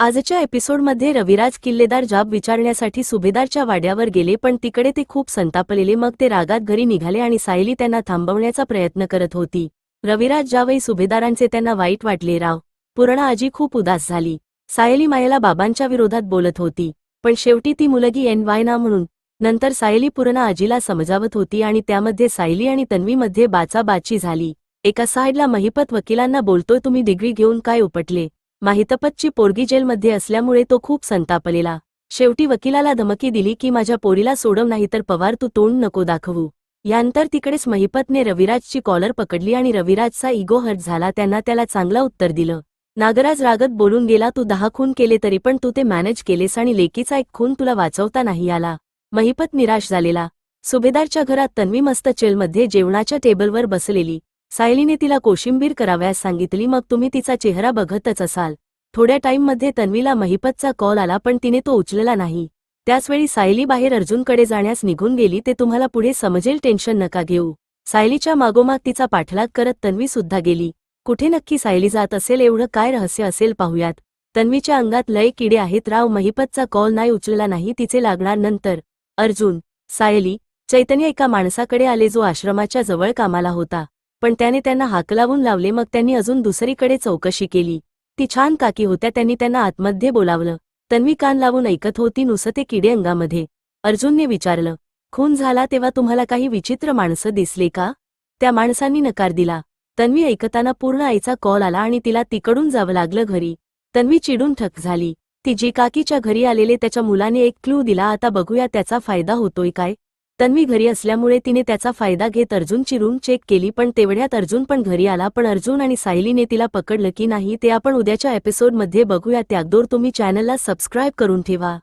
आजच्या एपिसोडमध्ये रविराज किल्लेदार जाब विचारण्यासाठी सुभेदारच्या वाड्यावर गेले पण तिकडे ते खूप संतापलेले. मग ते रागात घरी निघाले आणि सायली त्यांना थांबवण्याचा प्रयत्न करत होती. रविराज ज्यावेळी सुभेदारांचे त्यांना वाईट वाटले राव पूर्ण आजी खूप उदास झाली. सायली मायाला बाबांच्या विरोधात बोलत होती पण शेवटी ती मुलगी एन वाय ना म्हणून नंतर सायली पूर्ण आजीला समजावत होती आणि त्यामध्ये सायली आणि तन्वीमध्ये बाचाबाची झाली. एका साईडला महिपत वकिलांना बोलतोय तुम्ही डिग्री घेऊन काय उपटले? माहितपतची पोरगी जेलमध्ये असल्यामुळे तो खूप संतापलेला. शेवटी वकिलाला धमकी दिली की माझ्या पोरीला सोडव नाही तर पवार तू तोंड नको दाखवू. यानंतर तिकडेच महिपतने रविराजची कॉलर पकडली आणि रविराजचा इगो हर्ट झाला. त्यांना त्याला चांगलं उत्तर दिलं. नागराज रागत बोलून गेला तू दहा खून केले तरी पण तू ते मॅनेज केलेस आणि लेकीचा एक खून तुला वाचवता नाही आला. महिपत निराश झालेला. सुभेदारच्या घरात तन्वी मस्त चेलमध्ये जेवणाच्या टेबलवर बसलेली. सायलीने तिला कोशिंबीर कराव्यास सांगितली मग तुम्ही तिचा चेहरा बघतच असाल. थोड्या टाईममध्ये तन्वीला महिपतचा कॉल आला पण तिने तो उचलला नाही. त्याचवेळी सायली बाहेर अर्जुनकडे जाण्यास निघून गेली ते तुम्हाला पुढे समजेल टेन्शन नका घेऊ. सायलीच्या मागोमाग तिचा पाठलाग करत तन्वी सुद्धा गेली. कुठे नक्की सायली जात असेल एवढं काय रहस्य असेल पाहूयात. तन्वीच्या अंगात लय किडे आहेत राव महिपतचा कॉल नाही उचलला नाही तिचे लागणार नंतर. अर्जुन सायली चैतन्य एका माणसाकडे आले जो आश्रमाच्या जवळ कामाला होता. पण त्याने त्यांना हाकलावून लावले मग त्यांनी अजून दुसरीकडे चौकशी केली. ती छान काकी होत्या त्यांनी त्यांना आतमध्ये बोलावलं. तन्वी कान लावून ऐकत होती नुसते किडे अंगामध्ये. अर्जुनने विचारलं खून झाला तेव्हा तुम्हाला काही विचित्र माणसं दिसले का? त्या माणसांनी नकार दिला. तन्वी ऐकताना पूर्ण आईचा कॉल आला आणि तिला तिकडून जावं लागलं घरी. तन्वी चिडून ठक झाली. ती जी काकीच्या घरी आलेले त्याच्या मुलाने एक क्लू दिला आता बघूया त्याचा फायदा होतोय काय? तन्वी घरी असल्यामुळे तिने त्याचा फायदा घेत अर्जुनची रूम चेक केली पण तेवढ्यात अर्जुन पण घरी आला. पण अर्जुन आणि सायलीने तिला पकडलं की नाही ते आपण उद्याच्या एपिसोडमध्ये बघूया. त्यागदोर तुम्ही चॅनलला सबस्क्राईब करून ठेवा.